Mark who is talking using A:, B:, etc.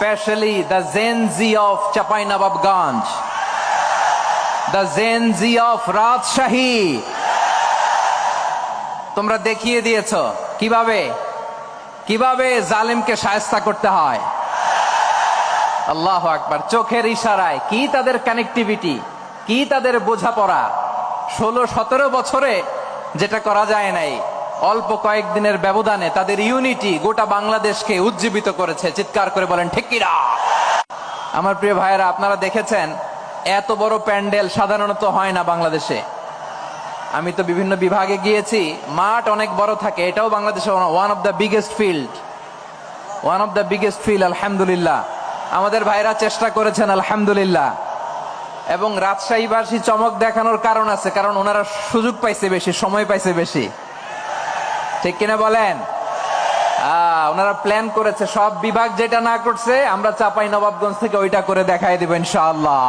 A: especially the Zenzi of Chapainababganj, the Zenzi of Rajshahi. তোমরা দেখিয়ে দিয়েছ কীভাবে? কীভাবে জালিমকে সায়স্তা করতে হয়? আল্লাহ আকবার চোখের ইশারায় কি তাদের কানেক্টিভিটি কি তাদের বোঝাপড়া? ষোলো সতেরো বছরে যেটা করা যায় নাই অল্প কয়েকদিনের ব্যবধানে তাদের ইউনিটি গোটা বাংলাদেশকে উজ্জীবিত করেছে। চিৎকার করে বলেন ঠিকিরা আমার প্রিয় ভাইয়েরা, আপনারা দেখেছেন, এত বড় প্যান্ডেল সাধারণত হয় না বাংলাদেশে। আমি তো বিভিন্ন বিভাগে গিয়েছি, মাঠ অনেক বড় থাকে, এটাও বাংলাদেশে one of the biggest field one of the biggest field আলহামদুলিল্লাহ। আমাদের ভাইরা চেষ্টা করেছেন, আলহামদুলিল্লাহ। এবং রাজশাহীবাসী চমক দেখানোর কারণ আছে, কারণ ওনারা সুযোগ পাইছে বেশি, সময় পাইছে বেশি। ঠিক কিনা বলেন? ওনারা প্ল্যান করেছে, সব বিভাগ যেটা না করছে, আমরা চাপাই নবাবগঞ্জ থেকে ওইটা করে দেখাই দেবো ইনশাআল্লাহ।